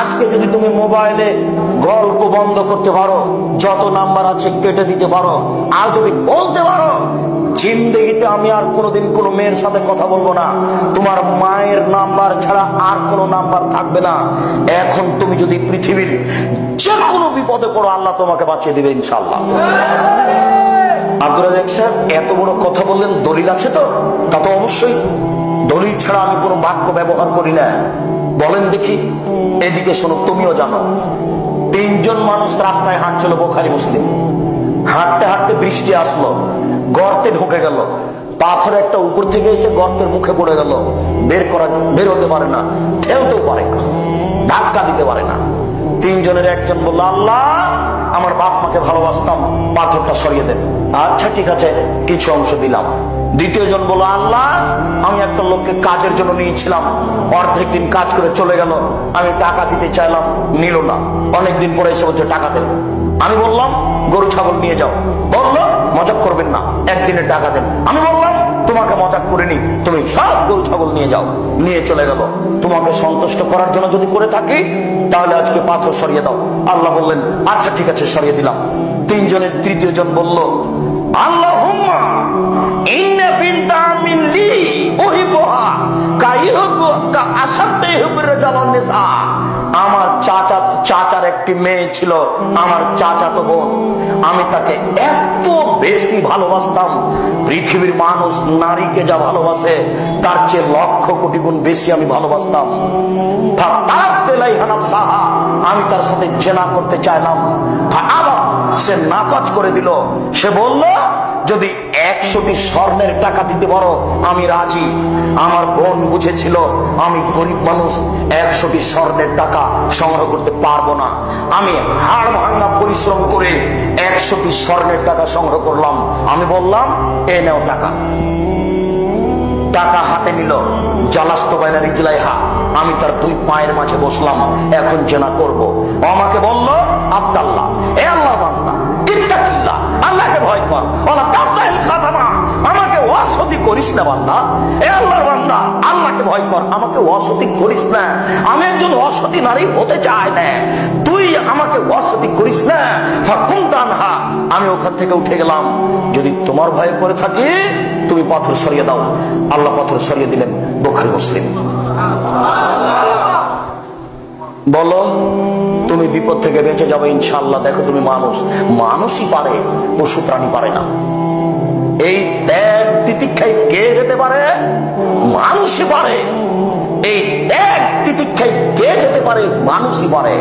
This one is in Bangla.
আজকে যদি তুমি মোবাইলে গল্প বন্ধ করতে পারো, যত নাম্বার আছে কেটে দিতে পারো, আর যদি বলতে পারো, জিন্দগিতে আমি আর কোনোদিন কোনো মেয়ের সাথে কথা বলব না। তোমার মায়ের নাম্বার ছাড়া আর কোনো নাম্বার থাকবে না। এখন তুমি যদি পৃথিবীর যে কোনো বিপদে পড়ো, আল্লাহ তোমাকে বাঁচিয়ে দিবে ইনশাল্লাহ আব্দুল স্যার, এত বড় কথা বললেন, দলিল আছে তো? তা তো অবশ্যই। দলিল ছাড়া আমি কোনো বাক্য ব্যবহার করি না। বলেন দেখি, এদিকে শোনো, তুমিও জানো, তিনজন মানুষ রাস্তায় হাঁটছিল বোখারি মুসলিম। হাঁটতে হাঁটতে বৃষ্টি আসলো, গর্তে ঢুকে গেল। পাথর একটা উপর থেকে এসে গর্তের মুখে পড়ে গেল। বের করা, বের হতে পারে না, ঠেলতেও পারে না, ধাক্কা দিতে পারে না। তিনজনের একজন বলল, আল্লাহ, আমার বাপ মাকে ভালোবাসতাম, পাথরটা সরিয়ে দেন। আচ্ছা ঠিক আছে, কিছু অংশ দিলাম। দ্বিতীয় জন বলল, আল্লাহ, আমি একটা লোককে কাজের জন্য নিয়েছিলাম অর্ধেক দিন কাজ করে চলে গেল। আমি টাকা দিতে চাইলাম, নিল না। অনেকদিন পরে এসে বলছে, টাকা দেন। আমি বললাম, গরু, ছাগল নিয়ে যাও। বলল, মজাক করবেন না একদিনের টাকা দেন। আমি বললাম, তোমাকে মজাক করিনি, তুমি সব গরু, ছাগল নিয়ে যাও। নিয়ে চলে গেল। তোমাকে সন্তুষ্ট করার জন্য যদি করে থাকি, তাহলে আজকে পাথর সরিয়ে দাও। আল্লাহ বললেন আচ্ছা ঠিক আছে, সরিয়ে দিলাম। তিনজনের তৃতীয় জন বলল আমার চাচা, চাচার একটি মেয়ে ছিল, আমার চাচা তো বোন। আমি তাকে এত বেশি ভালোবাসতাম, পৃথিবীর মানুষ নারীকে যা ভালোবাসে, তার চেয়ে লক্ষ কোটি গুণ বেশি আমি ভালোবাসতাম। আমি তার সাথে জেনা করতে চাইলাম। আবার সে নাকচ করে দিল। সে বলল যদি একশোটি স্বর্ণের টাকা দিতে পারো, আমি রাজি। আমার বোন বুঝেছিল, আমি গরিব মানুষ, একশোটি স্বর্ণের টাকা সংগ্রহ করতে পারব না। আমি হাড় ভাঙা পরিশ্রম করে একশোটি স্বর্ণের টাকা সংগ্রহ করলাম। আমি বললাম, এ নেও টাকা। টাকা হাতে নিল জালাস্ত বাইনা রিজলাইহা। আমি তার দুই পায়ের মাঝে বসলাম, এখন জেনা করব। আমাকে বলল, আব্দাল্লাহ, এ আল্লাহ আমাকে করিস না আমি তানহা, আমি ওখান থেকে উঠে গেলাম। যদি তোমার ভয়ে করে থাকি, তুমি পাথর সরিয়ে দাও। আল্লাহ পাথর সরিয়ে দিলেন বোখারি মুসলিম। বলো, তুমি বিপদ থেকে বেঁচে যাবে ইনশাল্লাহ দেখো তুমি মানুষ। মানুষই পারে, পশু প্রাণী পারে না। তিতিক্ষায় কে যেতে পারে? মানুষই পারে। এই এক তিতিক্ষায় কে যেতে পারে? মানুষই পারে।